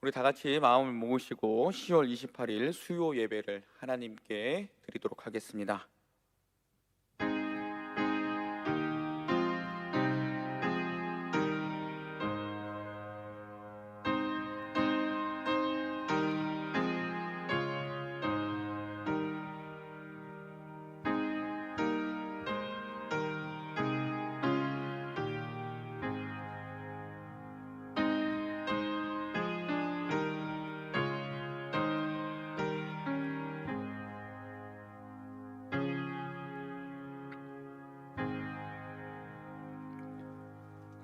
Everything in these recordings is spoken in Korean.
우리 다 같이 마음을 모으시고 10월 28일 수요 예배를 하나님께 드리도록 하겠습니다.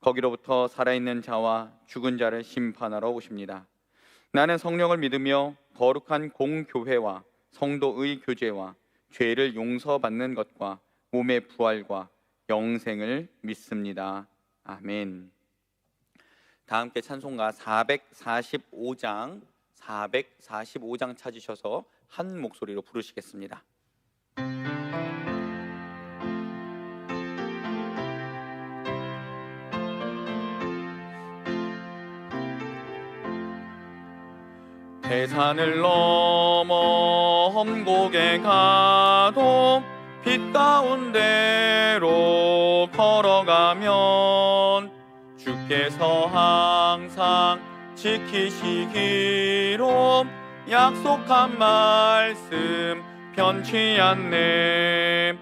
거기로부터 살아있는 자와 죽은 자를 심판하러 오십니다. 나는 성령을 믿으며 거룩한 공교회와 성도의 교제와 죄를 용서받는 것과 몸의 부활과 영생을 믿습니다. 아멘. 다 함께 찬송가 445장 445장 찾으셔서 한 목소리로 부르시겠습니다. 대산을 넘어 험곡에 가도 빛 가운데로 걸어가면 주께서 항상 지키시기로 약속한 말씀 변치 않네.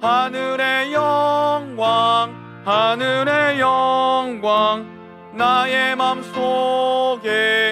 하늘의 영광 하늘의 영광 나의 맘속에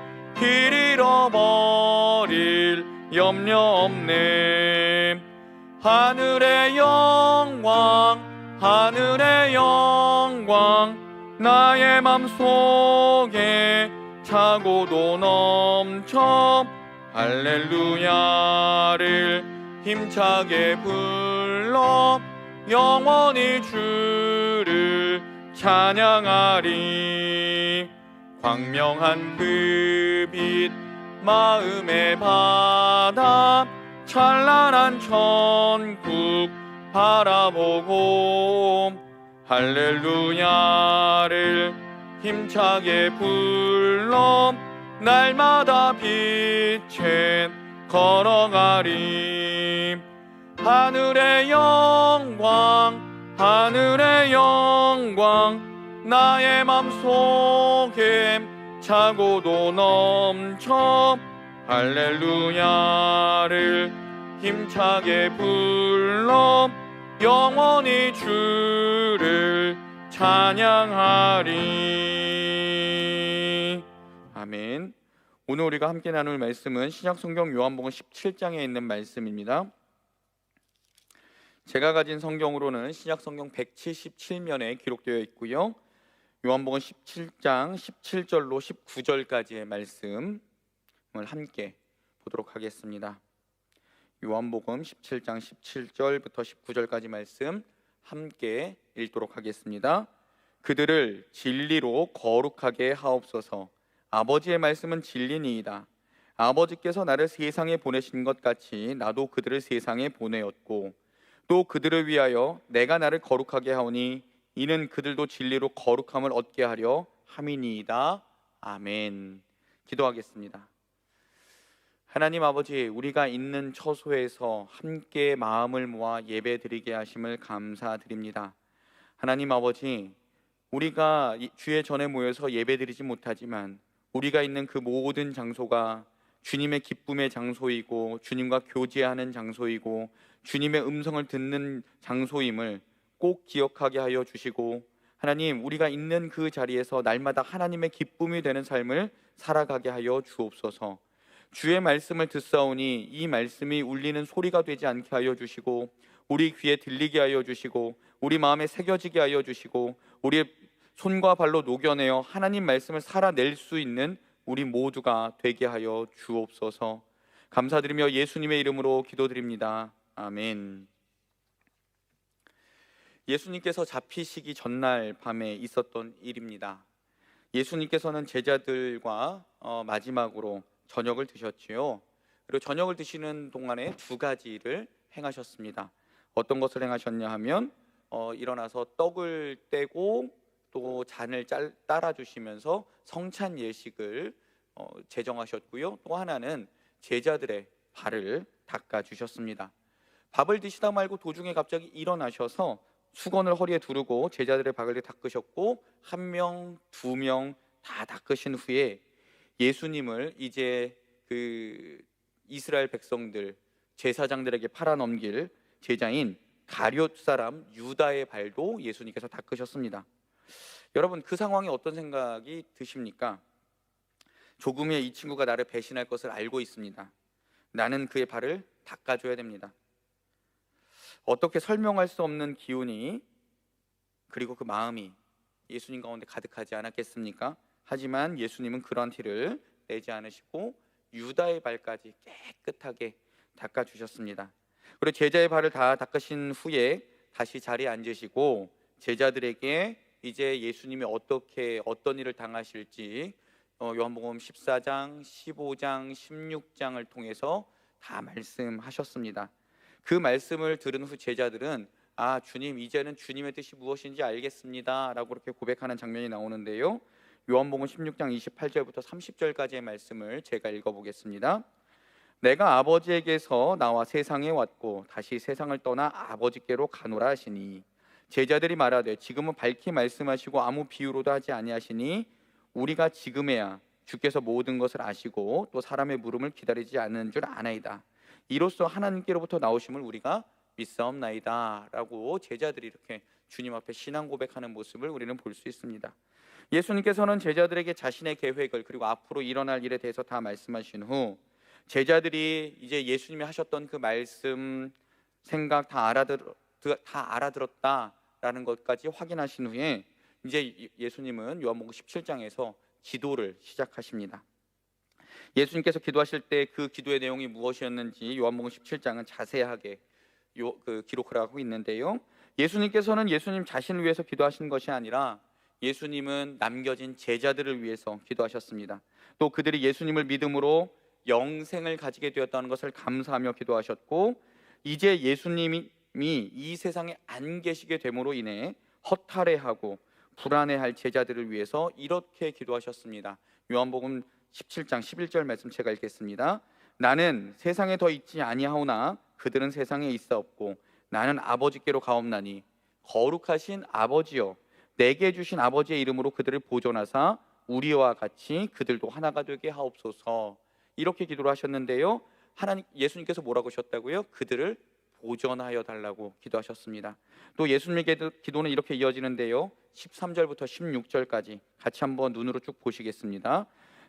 길 잃어버릴 염려 없네. 하늘의 영광 하늘의 영광 나의 맘속에 차고도 넘쳐 할렐루야를 힘차게 불러 영원히 주를 찬양하리 광명한 그 빛 마음의 바다 찬란한 천국 바라보고 할렐루야를 힘차게 불러 날마다 빛에 걸어가리 하늘의 영광 하늘의 영광 나의 맘속에 차고도 넘쳐 할렐루야를 힘차게 불러 영원히 주를 찬양하리. 아멘. 오늘 우리가 함께 나눌 말씀은 신약성경 요한복음 17장에 있는 말씀입니다. 제가 가진 성경으로는 신약성경 177면에 기록되어 있고요 요한복음 17장 17절로 19절까지의 말씀을 함께 보도록 하겠습니다. 요한복음 17장 17절부터 19절까지 말씀 함께 읽도록 하겠습니다. 그들을 진리로 거룩하게 하옵소서. 아버지의 말씀은 진리니이다. 아버지께서 나를 세상에 보내신 것 같이 나도 그들을 세상에 보내었고 또 그들을 위하여 내가 나를 거룩하게 하오니 이는 그들도 진리로 거룩함을 얻게 하려 함이니이다. 아멘. 기도하겠습니다. 하나님 아버지, 우리가 있는 처소에서 함께 마음을 모아 예배드리게 하심을 감사드립니다. 하나님 아버지, 우리가 주의 전에 모여서 예배드리지 못하지만 우리가 있는 그 모든 장소가 주님의 기쁨의 장소이고 주님과 교제하는 장소이고 주님의 음성을 듣는 장소임을 꼭 기억하게 하여 주시고 하나님 우리가 있는 그 자리에서 날마다 하나님의 기쁨이 되는 삶을 살아가게 하여 주옵소서. 주의 말씀을 듣사오니 이 말씀이 울리는 소리가 되지 않게 하여 주시고 우리 귀에 들리게 하여 주시고 우리 마음에 새겨지게 하여 주시고 우리의 손과 발로 녹여내어 하나님 말씀을 살아낼 수 있는 우리 모두가 되게 하여 주옵소서. 감사드리며 예수님의 이름으로 기도드립니다. 아멘. 예수님께서 잡히시기 전날 밤에 있었던 일입니다. 예수님께서는 제자들과 어, 마지막으로 저녁을 드셨지요. 그리고 저녁을 드시는 동안에 두 가지를 행하셨습니다. 어떤 것을 행하셨냐 하면 어, 일어나서 떡을 떼고 또 잔을 짤, 따라 주시면서 성찬 예식을 어, 제정하셨고요. 또 하나는 제자들의 발을 닦아 주셨습니다. 밥을 드시다 말고 도중에 갑자기 일어나셔서 수건을 허리에 두르고 제자들의 발을 닦으셨고 한 명, 두 명 다 닦으신 후에 예수님을 이제 그 이스라엘 백성들 제사장들에게 팔아 넘길 제자인 가룟 사람 유다의 발도 예수님께서 닦으셨습니다. 여러분 그 상황에 어떤 생각이 드십니까? 조금 후에 이 친구가 나를 배신할 것을 알고 있습니다. 나는 그의 발을 닦아줘야 됩니다. 어떻게 설명할 수 없는 기운이 그리고 그 마음이 예수님 가운데 가득하지 않았겠습니까? 하지만 예수님은 그런 티를 내지 않으시고 유다의 발까지 깨끗하게 닦아 주셨습니다. 그리고 제자의 발을 다 닦으신 후에 다시 자리에 앉으시고 제자들에게 이제 예수님이 어떻게 어떤 일을 당하실지 어, 요한복음 14장, 15장, 16장을 통해서 다 말씀하셨습니다. 그 말씀을 들은 후 제자들은 아 주님 이제는 주님의 뜻이 무엇인지 알겠습니다라고 그렇게 고백하는 장면이 나오는데요. 요한복음 16장 28절부터 30절까지의 말씀을 제가 읽어보겠습니다. 내가 아버지에게서 나와 세상에 왔고 다시 세상을 떠나 아버지께로 가노라 하시니 제자들이 말하되 지금은 밝히 말씀하시고 아무 비유로도 하지 아니하시니 우리가 지금에야 주께서 모든 것을 아시고 또 사람의 물음을 기다리지 않는 줄 아나이다. 이로써 하나님께로부터 나오심을 우리가 믿사옵나이다라고 제자들이 이렇게 주님 앞에 신앙 고백하는 모습을 우리는 볼 수 있습니다. 예수님께서는 제자들에게 자신의 계획을 그리고 앞으로 일어날 일에 대해서 다 말씀하신 후 제자들이 이제 예수님이 하셨던 그 말씀 생각 다 알아들 다 알아들었다라는 것까지 확인하신 후에 이제 예수님은 요한복음 17장에서 기도를 시작하십니다. 예수님께서 기도하실 때 그 기도의 내용이 무엇이었는지 요한복음 17장은 자세하게 요, 그 기록을 하고 있는데요. 예수님께서는 예수님 자신을 위해서 기도하신 것이 아니라 예수님은 남겨진 제자들을 위해서 기도하셨습니다. 또 그들이 예수님을 믿음으로 영생을 가지게 되었다는 것을 감사하며 기도하셨고 이제 예수님이 이 세상에 안 계시게 됨으로 인해 허탈해하고 불안해할 제자들을 위해서 이렇게 기도하셨습니다. 요한복음 17장 11절 말씀 제가 읽겠습니다. 나는 세상에 더 있지 아니하오나 그들은 세상에 있사없고 나는 아버지께로 가옵나니 거룩하신 아버지여 내게 주신 아버지의 이름으로 그들을 보존하사 우리와 같이 그들도 하나가 되게 하옵소서 이렇게 기도를 하셨는데요. 하나님 예수님께서 뭐라고 하셨다고요? 그들을 보존하여 달라고 기도하셨습니다. 또 예수님의 기도는 이렇게 이어지는데요. 13절부터 16절까지 같이 한번 눈으로 쭉 보시겠습니다.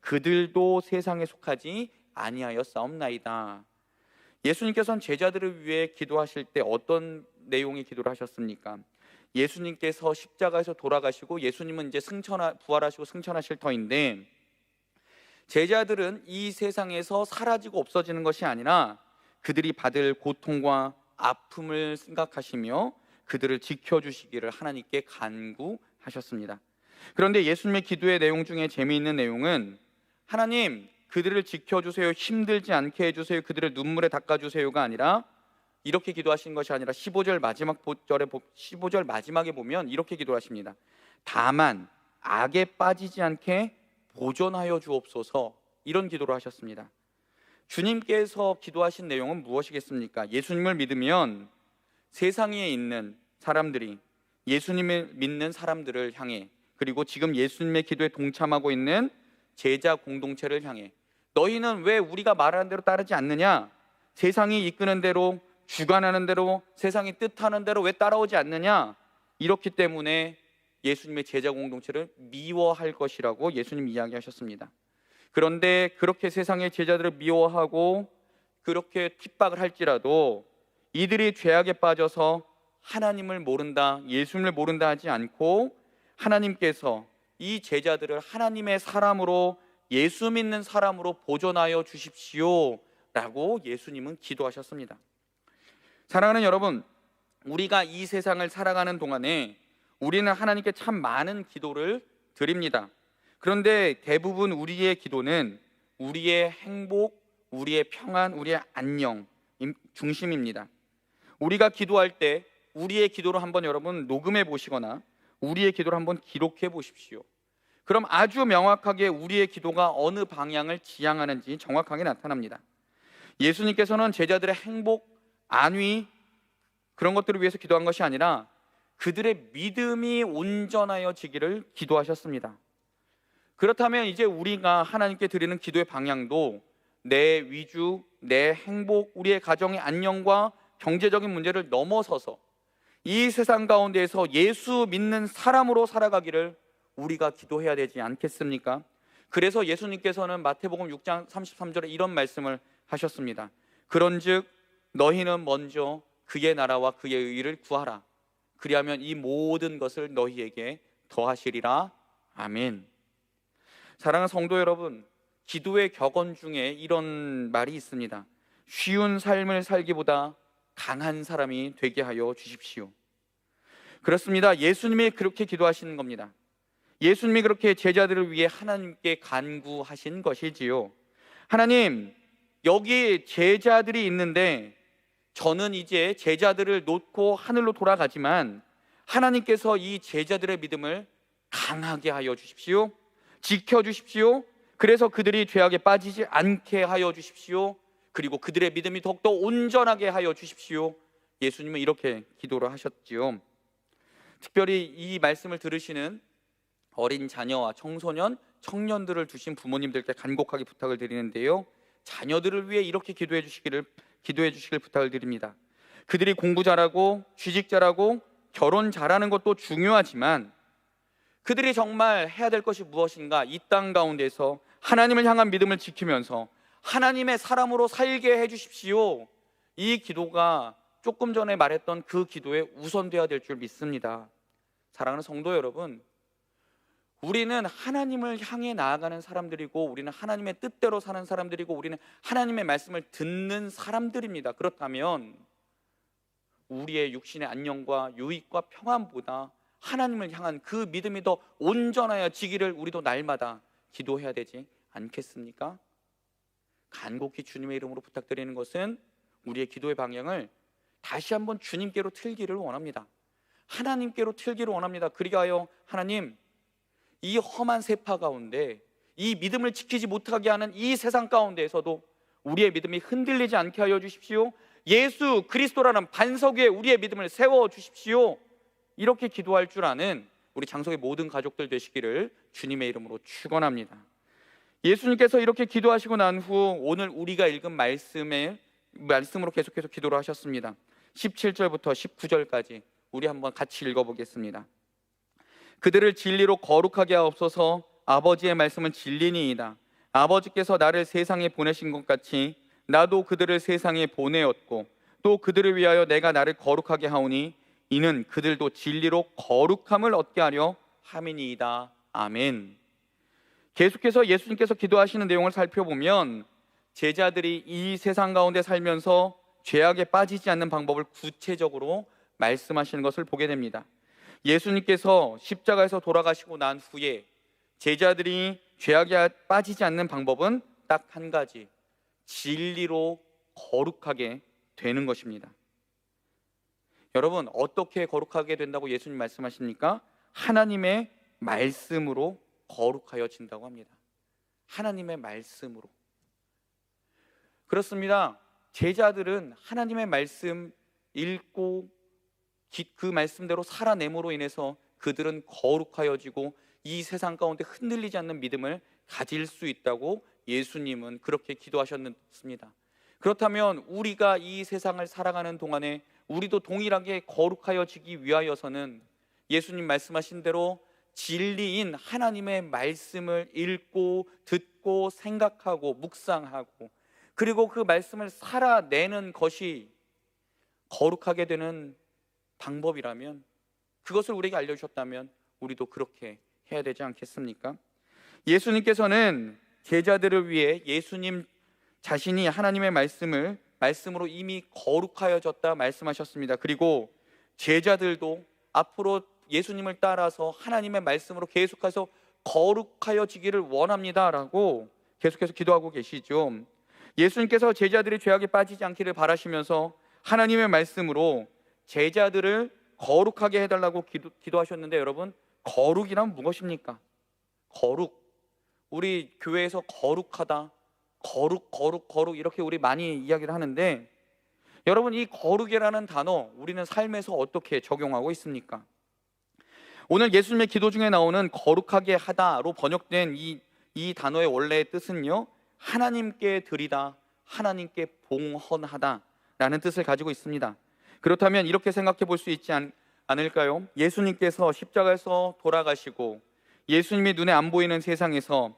그들도 세상에 속하지 아니하였사옵나이다. 예수님께서는 제자들을 위해 기도하실 때 어떤 내용의 기도를 하셨습니까? 예수님께서 십자가에서 돌아가시고 예수님은 이제 승천 부활하시고 승천하실 터인데 제자들은 이 세상에서 사라지고 없어지는 것이 아니라 그들이 받을 고통과 아픔을 생각하시며 그들을 지켜주시기를 하나님께 간구하셨습니다. 그런데 예수님의 기도의 내용 중에 재미있는 내용은 하나님 그들을 지켜주세요. 힘들지 않게 해주세요. 그들을 눈물에 닦아주세요가 아니라 이렇게 기도하신 것이 아니라 15절 마지막 절에 15절 마지막에 보면 이렇게 기도하십니다. 다만 악에 빠지지 않게 보존하여 주옵소서 이런 기도를 하셨습니다. 주님께서 기도하신 내용은 무엇이겠습니까? 예수님을 믿으면 세상에 있는 사람들이 예수님을 믿는 사람들을 향해 그리고 지금 예수님의 기도에 동참하고 있는 제자 공동체를 향해 너희는 왜 우리가 말하는 대로 따르지 않느냐? 세상이 이끄는 대로 주관하는 대로 세상이 뜻하는 대로 왜 따라오지 않느냐? 이렇기 때문에 예수님의 제자 공동체를 미워할 것이라고 예수님 이야기하셨습니다. 그런데 그렇게 세상의 제자들을 미워하고 그렇게 핍박을 할지라도 이들이 죄악에 빠져서 하나님을 모른다, 예수님을 모른다 하지 않고 하나님께서 이 제자들을 하나님의 사람으로 예수 믿는 사람으로 보존하여 주십시오 라고 예수님은 기도하셨습니다. 사랑하는 여러분, 우리가 이 세상을 살아가는 동안에 우리는 하나님께 참 많은 기도를 드립니다. 그런데 대부분 우리의 기도는 우리의 행복, 우리의 평안, 우리의 안녕 중심입니다. 우리가 기도할 때 우리의 기도를 한번 여러분 녹음해 보시거나 우리의 기도를 한번 기록해 보십시오. 그럼 아주 명확하게 우리의 기도가 어느 방향을 지향하는지 정확하게 나타납니다. 예수님께서는 제자들의 행복, 안위 그런 것들을 위해서 기도한 것이 아니라 그들의 믿음이 온전하여지기를 기도하셨습니다. 그렇다면 이제 우리가 하나님께 드리는 기도의 방향도 내 위주, 내 행복, 우리의 가정의 안녕과 경제적인 문제를 넘어서서 이 세상 가운데에서 예수 믿는 사람으로 살아가기를 우리가 기도해야 되지 않겠습니까? 그래서 예수님께서는 마태복음 6장 33절에 이런 말씀을 하셨습니다. 그런즉 너희는 먼저 그의 나라와 그의 의를 구하라. 그리하면 이 모든 것을 너희에게 더하시리라. 아멘. 사랑하는 성도 여러분, 기도의 격언 중에 이런 말이 있습니다. 쉬운 삶을 살기보다 강한 사람이 되게 하여 주십시오. 그렇습니다. 예수님이 그렇게 기도하시는 겁니다. 예수님이 그렇게 제자들을 위해 하나님께 간구하신 것이지요. 하나님, 여기 제자들이 있는데 저는 이제 제자들을 놓고 하늘로 돌아가지만 하나님께서 이 제자들의 믿음을 강하게 하여 주십시오. 지켜 주십시오. 그래서 그들이 죄악에 빠지지 않게 하여 주십시오. 그리고 그들의 믿음이 더욱더 온전하게 하여 주십시오. 예수님은 이렇게 기도를 하셨지요. 특별히 이 말씀을 들으시는 어린 자녀와 청소년, 청년들을 두신 부모님들께 간곡하게 부탁을 드리는데요. 자녀들을 위해 이렇게 기도해 주시기를 기도해 주시길 부탁을 드립니다. 그들이 공부 잘하고 취직 잘하고 결혼 잘하는 것도 중요하지만 그들이 정말 해야 될 것이 무엇인가? 이 땅 가운데서 하나님을 향한 믿음을 지키면서 하나님의 사람으로 살게 해 주십시오. 이 기도가 조금 전에 말했던 그 기도에 우선돼야 될 줄 믿습니다. 사랑하는 성도 여러분, 우리는 하나님을 향해 나아가는 사람들이고 우리는 하나님의 뜻대로 사는 사람들이고 우리는 하나님의 말씀을 듣는 사람들입니다. 그렇다면 우리의 육신의 안녕과 유익과 평안보다 하나님을 향한 그 믿음이 더 온전하여 지기를 우리도 날마다 기도해야 되지 않겠습니까? 간곡히 주님의 이름으로 부탁드리는 것은 우리의 기도의 방향을 다시 한번 주님께로 틀기를 원합니다. 하나님께로 틀기를 원합니다. 그리하여 하나님 이 험한 세파 가운데 이 믿음을 지키지 못하게 하는 이 세상 가운데에서도 우리의 믿음이 흔들리지 않게 하여 주십시오. 예수 그리스도라는 반석 위에 우리의 믿음을 세워 주십시오. 이렇게 기도할 줄 아는 우리 장성의 모든 가족들 되시기를 주님의 이름으로 축원합니다. 예수님께서 이렇게 기도하시고 난 후 오늘 우리가 읽은 말씀에 말씀으로 계속해서 기도를 하셨습니다. 17절부터 19절까지 우리 한번 같이 읽어보겠습니다. 그들을 진리로 거룩하게 하옵소서 아버지의 말씀은 진리니이다. 아버지께서 나를 세상에 보내신 것 같이 나도 그들을 세상에 보내었고 또 그들을 위하여 내가 나를 거룩하게 하오니 이는 그들도 진리로 거룩함을 얻게 하려 함이니이다. 아멘. 계속해서 예수님께서 기도하시는 내용을 살펴보면 제자들이 이 세상 가운데 살면서 죄악에 빠지지 않는 방법을 구체적으로 말씀하시는 것을 보게 됩니다. 예수님께서 십자가에서 돌아가시고 난 후에 제자들이 죄악에 빠지지 않는 방법은 딱 한 가지. 진리로 거룩하게 되는 것입니다. 여러분, 어떻게 거룩하게 된다고 예수님 말씀하십니까? 하나님의 말씀으로 거룩하여진다고 합니다. 하나님의 말씀으로. 그렇습니다. 제자들은 하나님의 말씀 읽고 기- 그 말씀대로 살아냄으로 인해서 그들은 거룩하여지고 이 세상 가운데 흔들리지 않는 믿음을 가질 수 있다고 예수님은 그렇게 기도하셨습니다. 그렇다면 우리가 이 세상을 살아가는 동안에 우리도 동일하게 거룩하여지기 위하여서는 예수님 말씀하신 대로 진리인 하나님의 말씀을 읽고 듣고 생각하고 묵상하고 그리고 그 말씀을 살아내는 것이 거룩하게 되는 방법이라면 그것을 우리에게 알려주셨다면 우리도 그렇게 해야 되지 않겠습니까? 예수님께서는 제자들을 위해 예수님 자신이 하나님의 말씀을 말씀으로 이미 거룩하여졌다 말씀하셨습니다. 그리고 제자들도 앞으로 예수님을 따라서 하나님의 말씀으로 계속해서 거룩하여지기를 원합니다라고 계속해서 기도하고 계시죠. 예수님께서 제자들이 죄악에 빠지지 않기를 바라시면서 하나님의 말씀으로 제자들을 거룩하게 해달라고 기도, 기도하셨는데 여러분 거룩이란 무엇입니까? 거룩 우리 교회에서 거룩하다 거룩 거룩 거룩 이렇게 우리 많이 이야기를 하는데 여러분 이 거룩이라는 단어 우리는 삶에서 어떻게 적용하고 있습니까? 오늘 예수님의 기도 중에 나오는 거룩하게 하다로 번역된 이, 이 단어의 원래의 뜻은요 하나님께 드리다 하나님께 봉헌하다 라는 뜻을 가지고 있습니다 그렇다면 이렇게 생각해 볼 수 있지 않, 않을까요? 예수님께서 십자가에서 돌아가시고 예수님이 눈에 안 보이는 세상에서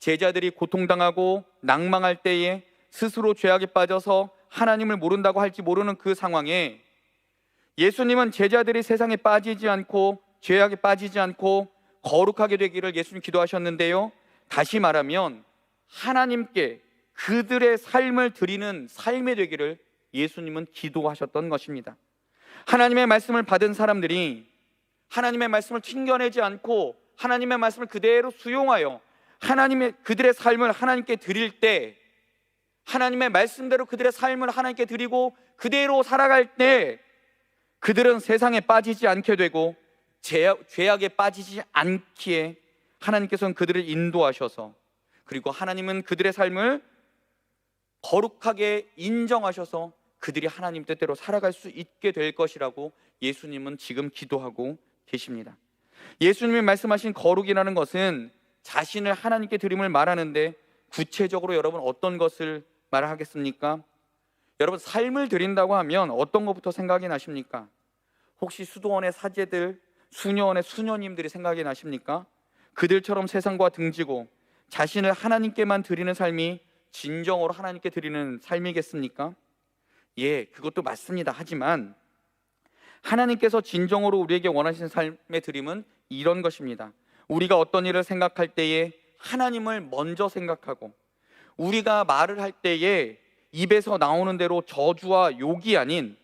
제자들이 고통당하고 낭망할 때에 스스로 죄악에 빠져서 하나님을 모른다고 할지 모르는 그 상황에 예수님은 제자들이 세상에 빠지지 않고 죄악에 빠지지 않고 거룩하게 되기를 예수님 기도하셨는데요. 다시 말하면 하나님께 그들의 삶을 드리는 삶이 되기를 예수님은 기도하셨던 것입니다. 하나님의 말씀을 받은 사람들이 하나님의 말씀을 튕겨내지 않고 하나님의 말씀을 그대로 수용하여 하나님의 그들의 삶을 하나님께 드릴 때 하나님의 말씀대로 그들의 삶을 하나님께 드리고 그대로 살아갈 때 그들은 세상에 빠지지 않게 되고 죄악, 죄악에 빠지지 않기에 하나님께서는 그들을 인도하셔서 그리고 하나님은 그들의 삶을 거룩하게 인정하셔서 그들이 하나님 뜻대로 살아갈 수 있게 될 것이라고 예수님은 지금 기도하고 계십니다. 예수님이 말씀하신 거룩이라는 것은 자신을 하나님께 드림을 말하는데 구체적으로 여러분 어떤 것을 말하겠습니까? 여러분 삶을 드린다고 하면 어떤 것부터 생각이 나십니까? 혹시 수도원의 사제들, 수녀원의 수녀님들이 생각이 나십니까? 그들처럼 세상과 등지고 자신을 하나님께만 드리는 삶이 진정으로 하나님께 드리는 삶이겠습니까? 예, 그것도 맞습니다. 하지만 하나님께서 진정으로 우리에게 원하시는 삶의 드림은 이런 것입니다. 우리가 어떤 일을 생각할 때에 하나님을 먼저 생각하고 우리가 말을 할 때에 입에서 나오는 대로 저주와 욕이 아닌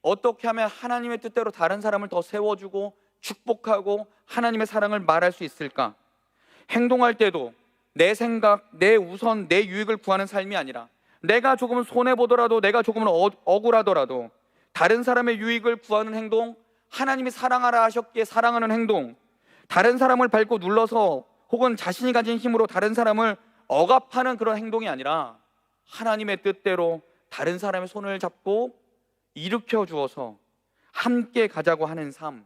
어떻게 하면 하나님의 뜻대로 다른 사람을 더 세워주고 축복하고 하나님의 사랑을 말할 수 있을까? 행동할 때도 내 생각, 내 우선, 내 유익을 구하는 삶이 아니라 내가 조금은 손해 보더라도 내가 조금은 어, 억울하더라도 다른 사람의 유익을 구하는 행동, 하나님이 사랑하라 하셨기에 사랑하는 행동, 다른 사람을 밟고 눌러서 혹은 자신이 가진 힘으로 다른 사람을 억압하는 그런 행동이 아니라 하나님의 뜻대로 다른 사람의 손을 잡고 일으켜 주어서 함께 가자고 하는 삶,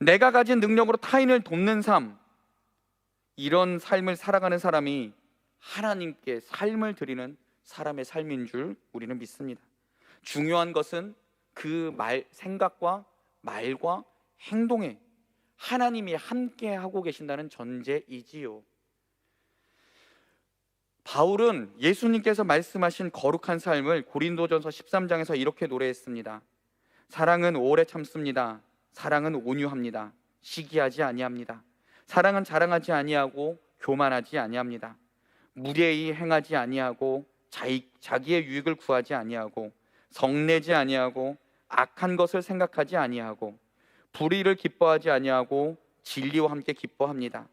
내가 가진 능력으로 타인을 돕는 삶, 이런 삶을 살아가는 사람이 하나님께 삶을 드리는 사람의 삶인 줄 우리는 믿습니다. 중요한 것은 그 말, 생각과 말과 행동에 하나님이 함께 하고 계신다는 전제이지요. 바울은 예수님께서 말씀하신 거룩한 삶을 고린도전서 13장에서 이렇게 노래했습니다. 사랑은 오래 참습니다. 사랑은 온유합니다. 시기하지 아니합니다. 사랑은 자랑하지 아니하고 교만하지 아니합니다. 무례히 행하지 아니하고 자기, 자기의 유익을 구하지 아니하고 성내지 아니하고 악한 것을 생각하지 아니하고 불의를 기뻐하지 아니하고 진리와 함께 기뻐합니다.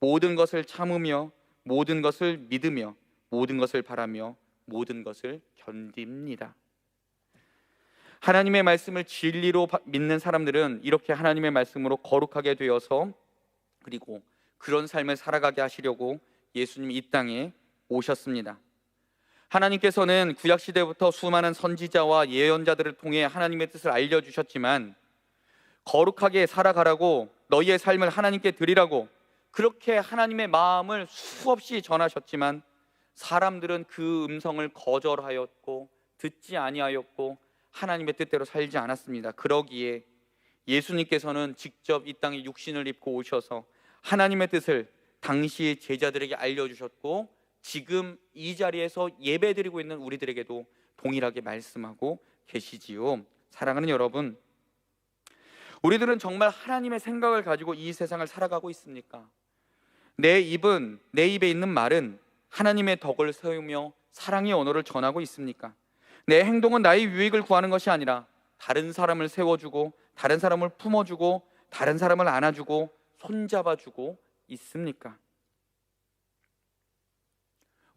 모든 것을 참으며 모든 것을 믿으며 모든 것을 바라며 모든 것을 견딥니다. 하나님의 말씀을 진리로 바- 믿는 사람들은 이렇게 하나님의 말씀으로 거룩하게 되어서 그리고 그런 삶을 살아가게 하시려고 예수님이 이 땅에 오셨습니다. 하나님께서는 구약 시대부터 수많은 선지자와 예언자들을 통해 하나님의 뜻을 알려 주셨지만 거룩하게 살아가라고 너희의 삶을 하나님께 드리라고 그렇게 하나님의 마음을 수없이 전하셨지만 사람들은 그 음성을 거절하였고 듣지 아니하였고 하나님의 뜻대로 살지 않았습니다. 그러기에 예수님께서는 직접 이 땅에 육신을 입고 오셔서 하나님의 뜻을 당시 제자들에게 알려주셨고 지금 이 자리에서 예배드리고 있는 우리들에게도 동일하게 말씀하고 계시지요. 사랑하는 여러분, 우리들은 정말 하나님의 생각을 가지고 이 세상을 살아가고 있습니까? 내 입은 내 입에 있는 말은 하나님의 덕을 세우며 사랑의 언어를 전하고 있습니까? 내 행동은 나의 유익을 구하는 것이 아니라 다른 사람을 세워주고 다른 사람을 품어주고 다른 사람을 안아주고 손잡아주고 있습니까?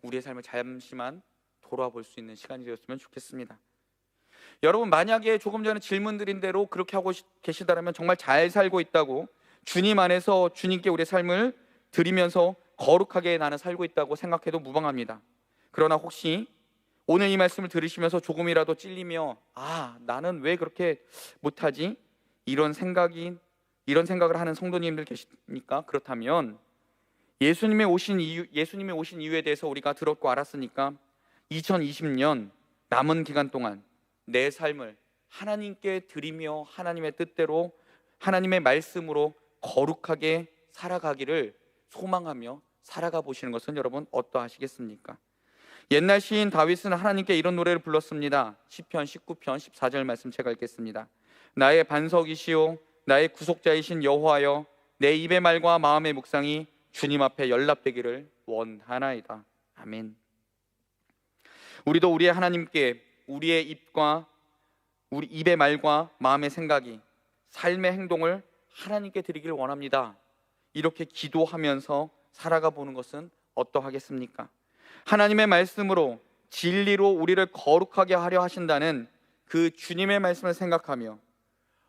우리의 삶을 잠시만 돌아볼 수 있는 시간이 되었으면 좋겠습니다. 여러분 만약에 조금 전에 질문 드린 대로 그렇게 하고 계시다면 정말 잘 살고 있다고 주님 안에서 주님께 우리의 삶을 드리면서 거룩하게 나는 살고 있다고 생각해도 무방합니다. 그러나 혹시 오늘 이 말씀을 들으시면서 조금이라도 찔리며 아 나는 왜 그렇게 못하지 이런 생각이 이런 생각을 하는 성도님들 계십니까? 그렇다면 예수님의 오신 이유 예수님의 오신 이유에 대해서 우리가 들었고 알았으니까 2020년 남은 기간 동안 내 삶을 하나님께 드리며 하나님의 뜻대로 하나님의 말씀으로 거룩하게 살아가기를 소망하며 살아가 보시는 것은 여러분 어떠하시겠습니까? 옛날 시인 다윗은 하나님께 이런 노래를 불렀습니다. 시편 19편 14절 말씀 제가 읽겠습니다. 나의 반석이시오 나의 구속자이신 여호와여 내 입의 말과 마음의 묵상이 주님 앞에 연락되기를 원하나이다. 아멘. 우리도 우리의 하나님께 우리의 입과 우리 입의 말과 마음의 생각이 삶의 행동을 하나님께 드리기를 원합니다. 이렇게 기도하면서 살아가 보는 것은 어떠하겠습니까? 하나님의 말씀으로 진리로 우리를 거룩하게 하려 하신다는 그 주님의 말씀을 생각하며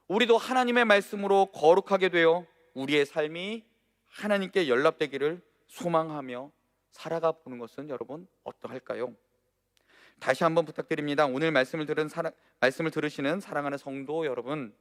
우리도 하나님의 말씀으로 거룩하게 되어 우리의 삶이 하나님께 연락되기를 소망하며 살아가 보는 것은 여러분 어떠할까요? 다시 한번 부탁드립니다. 오늘 말씀을 들은 사랑, 말씀을 들으시는 사랑하는 성도 여러분,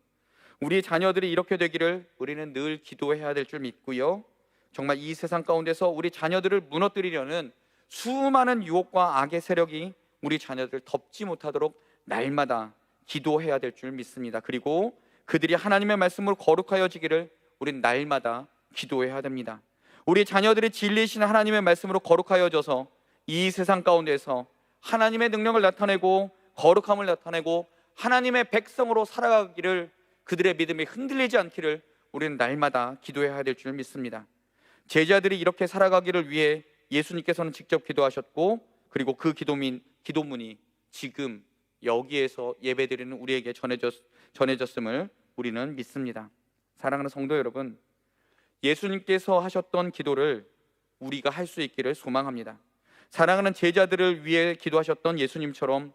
우리 자녀들이 이렇게 되기를 우리는 늘 기도해야 될 줄 믿고요. 정말 이 세상 가운데서 우리 자녀들을 무너뜨리려는 수많은 유혹과 악의 세력이 우리 자녀들을 덮지 못하도록 날마다 기도해야 될 줄 믿습니다. 그리고 그들이 하나님의 말씀으로 거룩하여지기를 우린 날마다 기도해야 됩니다. 우리 자녀들이 진리신 하나님의 말씀으로 거룩하여져서 이 세상 가운데서 하나님의 능력을 나타내고 거룩함을 나타내고 하나님의 백성으로 살아가기를 그들의 믿음이 흔들리지 않기를 우리는 날마다 기도해야 될 줄 믿습니다. 제자들이 이렇게 살아가기를 위해 예수님께서는 직접 기도하셨고 그리고 그 기도민 기도문이 지금 여기에서 예배드리는 우리에게 전해졌, 전해졌음을 우리는 믿습니다. 사랑하는 성도 여러분, 예수님께서 하셨던 기도를 우리가 할 수 있기를 소망합니다. 사랑하는 제자들을 위해 기도하셨던 예수님처럼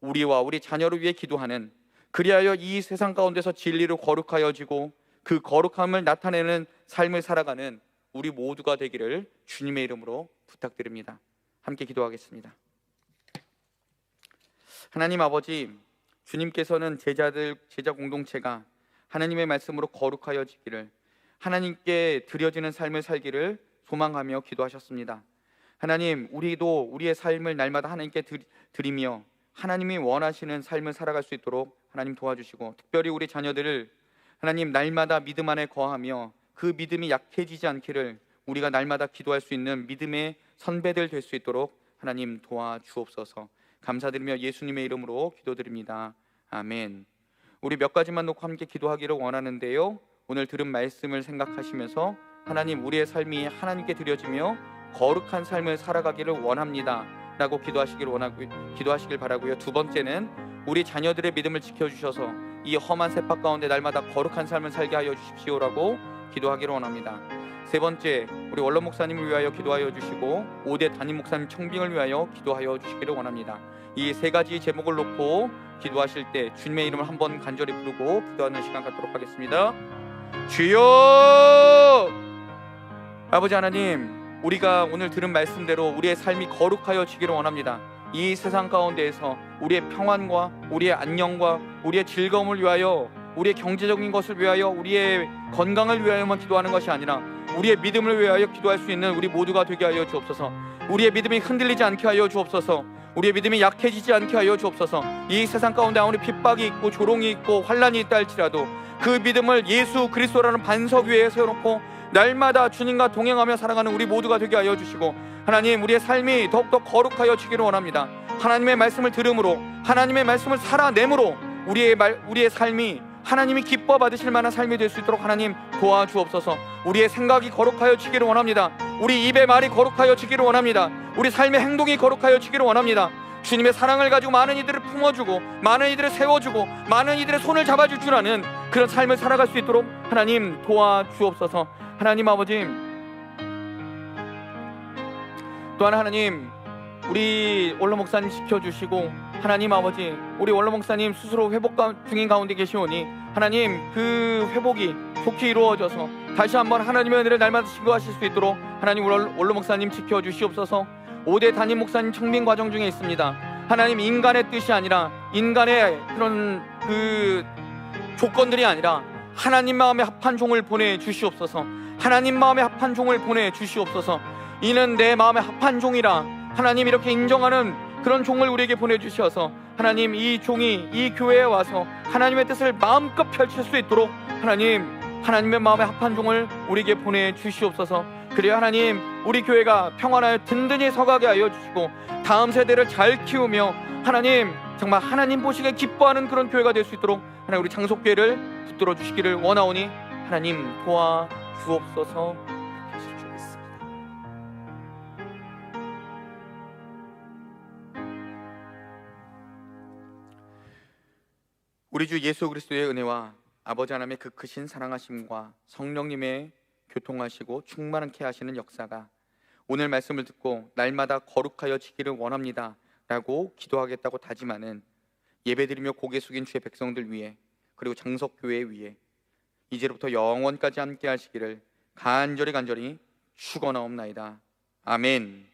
우리와 우리 자녀를 위해 기도하는 그리하여 이 세상 가운데서 진리로 거룩하여지고 그 거룩함을 나타내는 삶을 살아가는 우리 모두가 되기를 주님의 이름으로 부탁드립니다. 함께 기도하겠습니다. 하나님 아버지, 주님께서는 제자들 제자 공동체가 하나님의 말씀으로 거룩하여 지기를 하나님께 드려지는 삶을 살기를 소망하며 기도하셨습니다. 하나님, 우리도 우리의 삶을 날마다 하나님께 드리며 하나님이 원하시는 삶을 살아갈 수 있도록 하나님 도와주시고 특별히 우리 자녀들을 하나님 날마다 믿음 안에 거하며 그 믿음이 약해지지 않기를 우리가 날마다 기도할 수 있는 믿음의 선배들 될 수 있도록 하나님 도와주옵소서. 감사드리며 예수님의 이름으로 기도드립니다. 아멘. 우리 몇 가지만 놓고 함께 기도하기를 원하는데요. 오늘 들은 말씀을 생각하시면서 하나님 우리의 삶이 하나님께 드려지며 거룩한 삶을 살아가기를 원합니다. 라고 기도하시길 원하고 기도하시길 바라고요. 두 번째는 우리 자녀들의 믿음을 지켜 주셔서 이 험한 세파 가운데 날마다 거룩한 삶을 살게 하여 주십시오라고 기도하기를 원합니다. 세 번째, 우리 원로 목사님을 위하여 기도하여 주시고 5대 담임 목사님 청빙을 위하여 기도하여 주시기를 원합니다. 이 세 가지 제목을 놓고 기도하실 때 주님의 이름을 한번 간절히 부르고 기도하는 시간 갖도록 하겠습니다. 주여! 아버지 하나님, 우리가 오늘 들은 말씀대로 우리의 삶이 거룩하여 지기를 원합니다. 이 세상 가운데에서 우리의 평안과 우리의 안녕과 우리의 즐거움을 위하여 우리의 경제적인 것을 위하여 우리의 건강을 위하여만 기도하는 것이 아니라 우리의 믿음을 위하여 기도할 수 있는 우리 모두가 되게 하여 주옵소서. 우리의 믿음이 흔들리지 않게 하여 주옵소서. 우리의 믿음이 약해지지 않게 하여 주옵소서. 이 세상 가운데 아무리 핍박이 있고 조롱이 있고 환란이 있다 할지라도 그 믿음을 예수 그리스도라는 반석 위에 세워놓고 날마다 주님과 동행하며 살아가는 우리 모두가 되게 하여 주시고 하나님 우리의 삶이 더욱더 거룩하여 지기를 원합니다. 하나님의 말씀을 들음으로 하나님의 말씀을 살아내므로 우리의 말 우리의 삶이 하나님이 기뻐 받으실 만한 삶이 될 수 있도록 하나님 도와주옵소서. 우리의 생각이 거룩하여 지기를 원합니다. 우리 입의 말이 거룩하여 지기를 원합니다. 우리 삶의 행동이 거룩하여 지기를 원합니다. 주님의 사랑을 가지고 많은 이들을 품어주고 많은 이들을 세워주고 많은 이들의 손을 잡아줄 줄 아는 그런 삶을 살아갈 수 있도록 하나님 도와주옵소서. 하나님 아버지 또한 하나님 우리 원로 목사님 지켜주시고 하나님 아버지 우리 원로 목사님 스스로 회복 가- 중인 가운데 계시오니 하나님 그 회복이 속히 이루어져서 다시 한번 하나님의 은혜를 날마다 증거하실 수 있도록 하나님 원로 목사님 지켜주시옵소서. 5대 담임 목사님 청빙 과정 중에 있습니다. 하나님 인간의 뜻이 아니라 인간의 그런 그 조건들이 아니라 하나님 마음에 합한 종을 보내 주시옵소서. 하나님 마음에 합한 종을 보내 주시옵소서. 이는 내 마음에 합한 종이라 하나님 이렇게 인정하는 그런 종을 우리에게 보내주셔서 하나님 이 종이 이 교회에 와서 하나님의 뜻을 마음껏 펼칠 수 있도록 하나님 하나님의 마음에 합한 종을 우리에게 보내주시옵소서. 그리고 하나님 우리 교회가 평안하여 든든히 서가게 하여 주시고 다음 세대를 잘 키우며 하나님 정말 하나님 보시기에 기뻐하는 그런 교회가 될 수 있도록 하나님 우리 장속교회를 붙들어 주시기를 원하오니 하나님 도와 주옵소서 우리 주 예수 그리스도의 은혜와 아버지 하나님의 그 크신 사랑하심과 성령님의 교통하시고 충만케 하시는 역사가 오늘 말씀을 듣고 날마다 거룩하여 지기를 원합니다 라고 기도하겠다고 다짐하는 예배드리며 고개 숙인 주의 백성들 위해 그리고 장석교회 위에 이제부터 영원까지 함께 하시기를 간절히 간절히 축원하옵나이다. 아멘